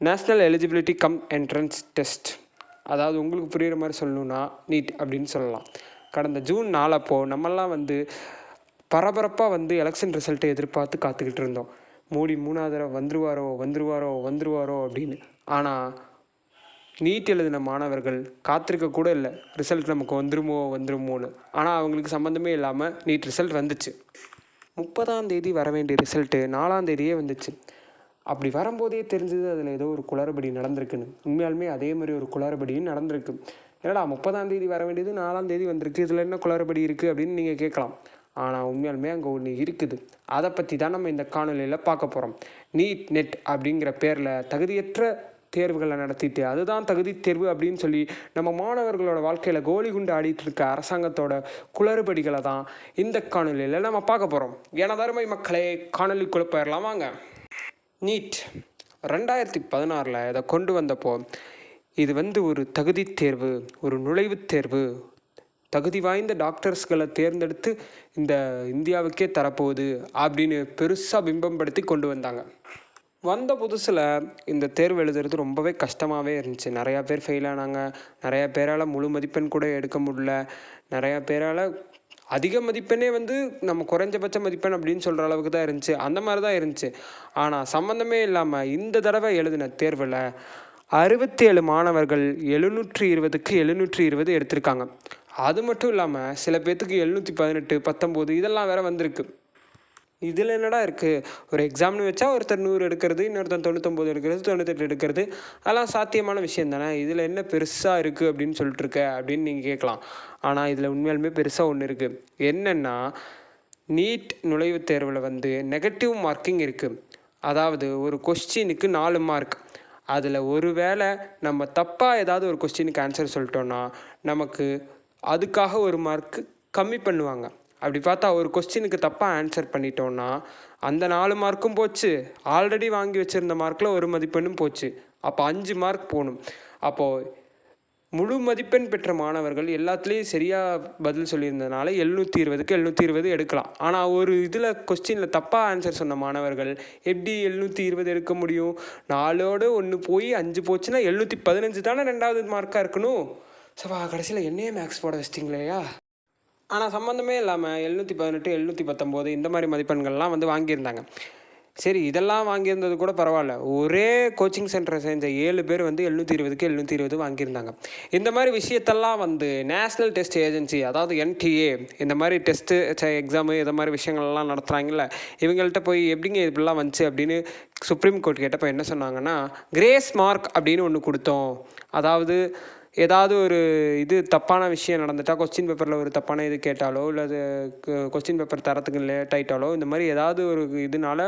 National eligibility cum entrance test அதாவது உங்களுக்கு புரிகிற மாதிரி சொல்லணுன்னா நீட் அப்படின்னு சொல்லலாம். கடந்த ஜூன் நாலப்போ நம்மெல்லாம் வந்து பரபரப்பாக வந்து எலெக்ஷன் ரிசல்ட்டை எதிர்பார்த்து காத்துக்கிட்டு இருந்தோம். மோடி மூணாவது தடவை வந்துருவாரோ வந்துருவாரோ வந்துருவாரோ அப்படின்னு. ஆனால் நீட் எழுதின மாணவர்கள் காத்திருக்க கூட இல்லை. ரிசல்ட் நமக்கு வந்துருமோ வந்துருமோன்னு. ஆனால் அவங்களுக்கு சம்மந்தமே இல்லாமல் நீட் ரிசல்ட் வந்துச்சு. முப்பதாம் தேதி வர வேண்டிய ரிசல்ட்டு நாலாம் தேதியே வந்துச்சு. அப்படி வரும்போதே தெரிஞ்சது அதில் ஏதோ ஒரு குளறுபடி நடந்திருக்குன்னு. உண்மையாலுமே அதே மாதிரி ஒரு குளறுபடியும் நடந்திருக்கு. என்னடா முப்பதாம் தேதி வர வேண்டியது நாலாம் தேதி வந்திருக்கு இதில் என்ன குளறுபடி இருக்குது அப்படின்னு நீங்கள் கேட்கலாம். ஆனால் உண்மையாலுமே அங்கே ஒன்று இருக்குது. அதை பற்றி தான் நம்ம இந்த காணொலியில் பார்க்க போகிறோம் நீட் நெட் அப்படிங்கிற பேரில் தகுதியற்ற தேர்வுகளை நடத்திட்டு அதுதான் தகுதி தேர்வு அப்படின்னு சொல்லி நம்ம மாணவர்களோட வாழ்க்கையில் கோலி குண்டு ஆடிட்டு இருக்க அரசாங்கத்தோட குளறுபடிகளை தான் இந்த காணொலியில் நம்ம பார்க்க போகிறோம் எனதருமை மக்களே காணொலிக்குள்ளே போயிடலாம் வாங்க. நீட். ரெண்டாயிரத்தி பதினாறில் இதை கொண்டு வந்தப்போ இது வந்து ஒரு தகுதி தேர்வு ஒரு நுழைவுத் தேர்வு. தகுதி வாய்ந்த டாக்டர்ஸ்களை தேர்ந்தெடுத்து இந்த இந்தியாவுக்கே தரப்போகுது அப்படின்னு பெருசாக பிம்பம்படுத்தி கொண்டு வந்தாங்க. வந்த புதுசில் இந்த தேர்வு எழுதுறது ரொம்பவே கஷ்டமாகவே இருந்துச்சு. நிறையா பேர் ஃபெயில் ஆனாங்க. நிறையா பேரால் முழு மதிப்பெண் கூட எடுக்க முடியல. நிறையா பேரால் அதிக மதிப்பெண்ணே வந்து நம்ம குறைஞ்சபட்ச மதிப்பெண் அப்படின்னு சொல்கிற அளவுக்கு தான் இருந்துச்சு. அந்த மாதிரி தான் இருந்துச்சு. ஆனால் சம்மந்தமே இல்லாமல் இந்த தடவை எழுதின தேர்வில் அறுபத்தி ஏழு மாணவர்கள் எழுநூற்றி இருபதுக்கு எழுநூற்றி இருபது எடுத்திருக்காங்க. அது மட்டும் இல்லாமல் சில பேர்த்துக்கு எழுநூற்றி பதினெட்டு பத்தொம்போது இதெல்லாம் வேற வந்திருக்கு. இதில் என்னடா இருக்குது ஒரு எக்ஸாம்னு வச்சா ஒருத்தர் நூறு எடுக்கிறது இன்னொருத்தர் தொண்ணூத்தொம்பது எடுக்கிறது தொண்ணூத்தெட்டு எடுக்கிறது. அதெல்லாம் சாத்தியமான விஷயம் தானே? இதில் என்ன பெருசாக இருக்குது அப்படின்னு சொல்லிட்டு இருக்க அப்படின்னு நீங்கள் கேட்கலாம். ஆனால் இதில் உண்மையாலுமே பெருசாக ஒன்று இருக்குது என்னென்னா நீட் நுழைவுத் தேர்வில் வந்து நெகட்டிவ் மார்க்கிங் இருக்குது அதாவது ஒரு கொஸ்டினுக்கு நாலு மார்க் அதில் ஒரு வேளை நம்ம தப்பாக ஏதாவது ஒரு கொஸ்டினுக்கு ஆன்சர் சொல்லிட்டோன்னா நமக்கு அதுக்காக ஒரு மார்க்கு கம்மி பண்ணுவாங்க. அப்படி பார்த்தா ஒரு கொஸ்டினுக்கு தப்பாக ஆன்சர் பண்ணிட்டோன்னா அந்த நாலு மார்க்கும் போச்சு. ஆல்ரெடி வாங்கி வச்சுருந்த மார்க்கில் ஒரு மதிப்பெண்ணும் போச்சு. அப்போ அஞ்சு மார்க் போகணும் அப்போது முழு மதிப்பெண் பெற்ற மாணவர்கள் எல்லாத்துலேயும் சரியாக பதில் சொல்லியிருந்ததுனால எழுநூற்றி இருபதுக்கு எழுநூற்றி இருபது எடுக்கலாம். ஆனால் ஒரு இதில் கொஸ்டினில் தப்பாக ஆன்சர் சொன்ன மாணவர்கள் எப்படி எழுநூற்றி இருபது எடுக்க முடியும்? நாலோடு ஒன்று போய் அஞ்சு போச்சுன்னா எழுநூற்றி பதினஞ்சு தானே ரெண்டாவது மார்க்காக இருக்கணும்? சவா கடைசியில் என்னையே மேக்ஸ் போட வச்சிட்டிங்களேயா? ஆனால் சம்மந்தமே இல்லாமல் எழுநூற்றி பதினெட்டு எழுநூற்றி பத்தொம்போது இந்த மாதிரி மதிப்பெண்கள்லாம் வந்து வாங்கியிருந்தாங்க. சரி இதெல்லாம் வாங்கியிருந்தது கூட பரவாயில்ல. ஒரே கோச்சிங் சென்டரை சேர்ந்த ஏழு பேர் வந்து எழுநூற்றி இருபதுக்கு எழுநூற்றி இருபது வாங்கியிருந்தாங்க. இந்த மாதிரி விஷயத்தெல்லாம் வந்து நேஷ்னல் டெஸ்ட் ஏஜென்சி அதாவது என்டிஏ இந்த மாதிரி டெஸ்ட்டு எக்ஸாமு இந்த மாதிரி விஷயங்கள்லாம் நடத்துகிறாங்கல்ல இவங்கள்ட்ட போய் எப்படிங்க இப்படிலாம் வந்துச்சு அப்படின்னு சுப்ரீம் கோர்ட் கேட்டப்போ என்ன சொன்னாங்கன்னா கிரேஸ் மார்க் அப்படின்னு ஒன்று கொடுத்தோம். அதாவது ஏதாவது ஒரு இது தப்பான விஷயம் நடந்துட்டால் கொஸ்டின் பேப்பரில் ஒரு தப்பான இது கேட்டாலோ இல்லை அது கொஸ்டின் பேப்பர் தரத்துக்கு லேட் ஆகிட்டாலோ இந்த மாதிரி ஏதாவது ஒரு இதனால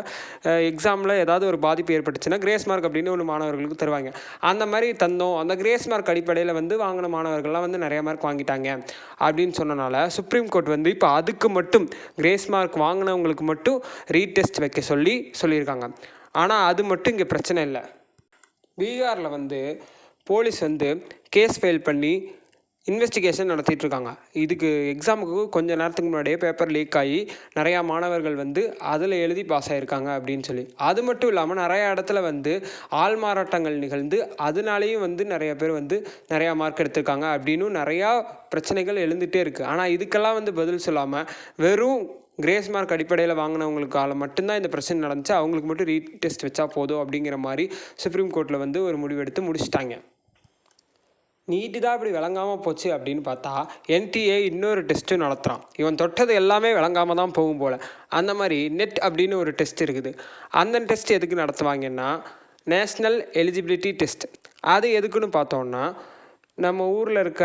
எக்ஸாமில் ஏதாவது ஒரு பாதிப்பு ஏற்பட்டுச்சுன்னா கிரேஸ் மார்க் அப்படின்னு ஒன்று மாணவர்களுக்கு தருவாங்க. அந்த மாதிரி தந்தோம். அந்த கிரேஸ் மார்க் அடிப்படையில் வந்து வாங்கின மாணவர்கள்லாம் வந்து நிறைய மார்க் வாங்கிட்டாங்க அப்படின்னு சொன்னனால சுப்ரீம் கோர்ட் வந்து இப்போ அதுக்கு மட்டும் கிரேஸ் மார்க் வாங்கினவங்களுக்கு மட்டும் ரீடெஸ்ட் வைக்க சொல்லி சொல்லியிருக்காங்க. ஆனால் அது மட்டும் இங்கே பிரச்சனை இல்லை. பீகாரில் வந்து போலீஸ் வந்து கேஸ் ஃபைல் பண்ணி இன்வெஸ்டிகேஷன் நடத்திட்டுருக்காங்க. இதுக்கு எக்ஸாமுக்கு கொஞ்ச நேரத்துக்கு முன்னாடியே பேப்பர் லீக் ஆகி நிறையா மாணவர்கள் வந்து அதில் எழுதி பாஸ் ஆகியிருக்காங்க அப்படின்னு சொல்லி. அது மட்டும் இல்லாமல் நிறையா இடத்துல வந்து ஆள் மாறாட்டங்கள் நிகழ்ந்து அதனாலேயும் வந்து நிறைய பேர் வந்து நிறையா மார்க் எடுத்திருக்காங்க அப்படின்னு நிறையா பிரச்சனைகள் எழுந்துகிட்டே இருக்குது ஆனால் இதுக்கெல்லாம் வந்து பதில் சொல்லாமல் வெறும் கிரேஸ் மார்க் அடிப்படையில் வாங்கினவங்களுக்கால மட்டும்தான் இந்த பிரச்சனை நடந்துச்சு. அவங்களுக்கு மட்டும் ரீடெஸ்ட் வச்சா போதும் அப்படிங்கிற மாதிரி சுப்ரீம் கோர்ட்டில் வந்து ஒரு முடிவெடுத்து முடிச்சிட்டாங்க. நீட்டு தான் இப்படி விளங்காமல் போச்சு அப்படின்னு பார்த்தா என்டிஏ இன்னொரு டெஸ்ட்டு நடத்துகிறான் இவன் தொட்டது எல்லாமே விளங்காமல் தான் போகும் போல். அந்த மாதிரி நெட் அப்படின்னு ஒரு டெஸ்ட் இருக்குது. அந்த டெஸ்ட் எதுக்கு நடத்துவாங்கன்னா நேஷ்னல் எலிஜிபிலிட்டி டெஸ்ட் அது எதுக்குன்னு பார்த்தோன்னா நம்ம ஊரில் இருக்க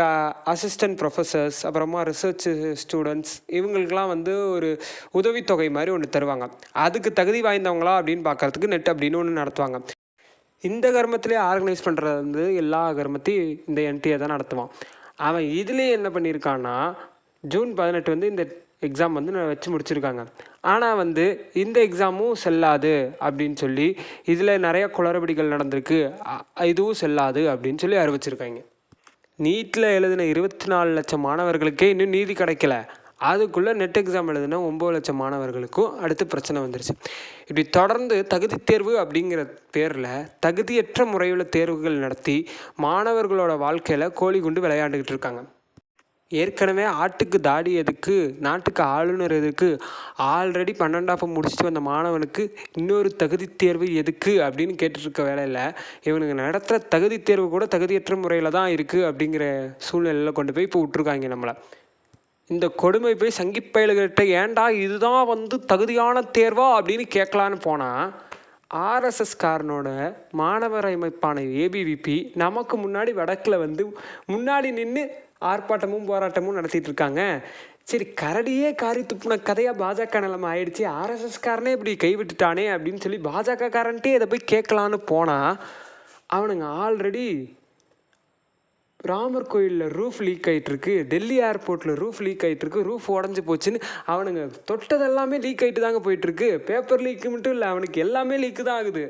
அசிஸ்டன்ட் ப்ரொஃபஸர்ஸ் அப்புறமா ரிசர்ச் ஸ்டூடெண்ட்ஸ் இவங்களுக்கெல்லாம் வந்து ஒரு உதவித்தொகை மாதிரி ஒன்று தருவாங்க. அதுக்கு தகுதி வாய்ந்தவங்களா அப்படின்னு பார்க்கறதுக்கு நெட் அப்படின்னு ஒன்று நடத்துவாங்க. இந்த கர்மத்திலே ஆர்கனைஸ் பண்ணுறது வந்து எல்லா கர்மத்தையும் இந்த என்டிஏ தான் நடத்துவான். அவன் இதுலேயே என்ன பண்ணியிருக்கான்னா ஜூன் பதினெட்டு வந்து இந்த எக்ஸாம் வந்து நான் வச்சு முடிச்சிருக்காங்க. ஆனால் வந்து இந்த எக்ஸாமும் செல்லாது அப்படின்னு சொல்லி இதில் நிறைய குளறுபடிகள் நடந்திருக்கு. அ- இதுவும் செல்லாது அப்படின்னு சொல்லி அறிவிச்சிருக்காங்க. நீட்டில் எழுதின இருபத்தி நாலு லட்சம் மாணவர்களுக்கே இன்னும் நீதி கிடைக்கல. அதுக்குள்ளே நெட் எக்ஸாம் எழுதுனா ஒம்பது லட்சம் மாணவர்களுக்கும் அடுத்து பிரச்சனை வந்துருச்சு. இப்படி தொடர்ந்து தகுதி தேர்வு அப்படிங்கிற பேரில் தகுதியற்ற முறையில் தேர்வுகள் நடத்தி மாணவர்களோட வாழ்க்கையில் கோழி குண்டு விளையாண்டுக்கிட்டு இருக்காங்க. ஏற்கனவே ஆட்டுக்கு தாடி எதுக்கு நாட்டுக்கு ஆளுநர் எதுக்கு ஆல்ரெடி பன்னெண்டாப்பு முடிச்சுட்டு வந்த மாணவனுக்கு இன்னொரு தகுதி தேர்வு எதுக்கு அப்படின்னு கேட்டுட்ருக்க வேலையில் இவனுங்க நடத்துகிற தகுதி தேர்வு கூட தகுதியற்ற முறையில் தான் இருக்குது அப்படிங்கிற சூழ்நிலையில் கொண்டு போய் இப்போ விட்ருக்காங்க நம்மளை. இந்த கொடுமை போய் சங்கிப்பயல்கிட்ட ஏன்டா இதுதான் வந்து தகுதியான தேர்வா? அப்படின்னு கேட்கலான்னு போனால் ஆர்எஸ்எஸ் காரனோட மாணவர் அமைப்பான ஏபிவிபி நமக்கு முன்னாடி வடக்கில் வந்து முன்னாடி நின்று ஆர்ப்பாட்டமும் போராட்டமும் நடத்திட்டு இருக்காங்க. சரி கரடியே காரி துப்புன கதையாக பாஜக நிலைமை ஆயிடுச்சு. ஆர்எஸ்எஸ் காரனே இப்படி கைவிட்டுட்டானே அப்படின்னு சொல்லி பாஜக காரன்ட்டே இதை போய் கேட்கலான்னு போனால் அவனுங்க ஆல்ரெடி ராமர் கோயிலில் ரூஃப் லீக் ஆகிட்டுருக்கு டெல்லி ஏர்போர்ட்டில் ரூஃப் லீக் ஆகிட்டுருக்கு ரூஃப் உடஞ்சி போச்சுன்னு அவனுங்க தொட்டதெல்லாமே லீக் ஆகிட்டு தாங்க போயிட்டுருக்கு. பேப்பர் லீக்கு மட்டும் இல்லை அவனுக்கு எல்லாமே லீக்கு தான் ஆகுது.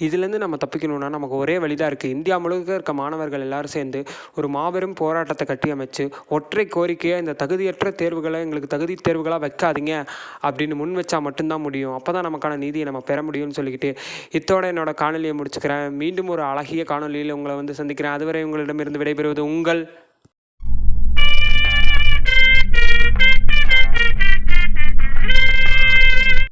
இதுலேருந்து நம்ம தப்பிக்கணும்னா நமக்கு ஒரே வழிதான் இருக்குது இந்தியா முழுக்க இருக்க மாணவர்கள் எல்லாரும் சேர்ந்து ஒரு மாபெரும் போராட்டத்தை கட்டி அமைச்சு ஒற்றை கோரிக்கையாக இந்த தகுதியற்ற தேர்வுகளை எங்களுக்கு தகுதி தேர்வுகளாக வைக்காதீங்க அப்படின்னு முன் வச்சா மட்டும்தான் முடியும். அப்போ தான் நமக்கான நீதியை நம்ம பெற முடியும்னு சொல்லிக்கிட்டு இத்தோட என்னோட காணொலியை முடிச்சுக்கிறேன். மீண்டும் ஒரு அழகிய காணொலியில் உங்களை வந்து சந்திக்கிறேன். அதுவரை உங்களிடமிருந்து விடைபெறுவது உங்கள்